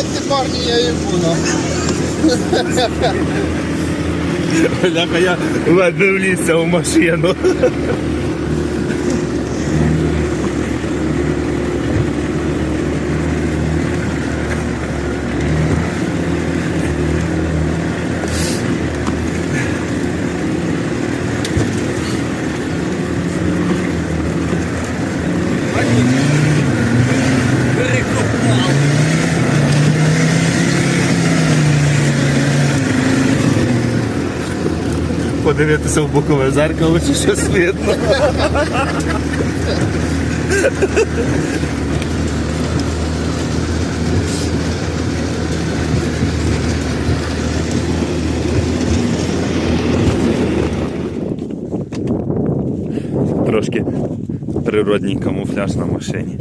Станьте, парні, я їм буду. Бляха, я ледве влізся в машину. Подивитися в бокове зеркало, чи щось видно. Трошки природній камуфляж на машині.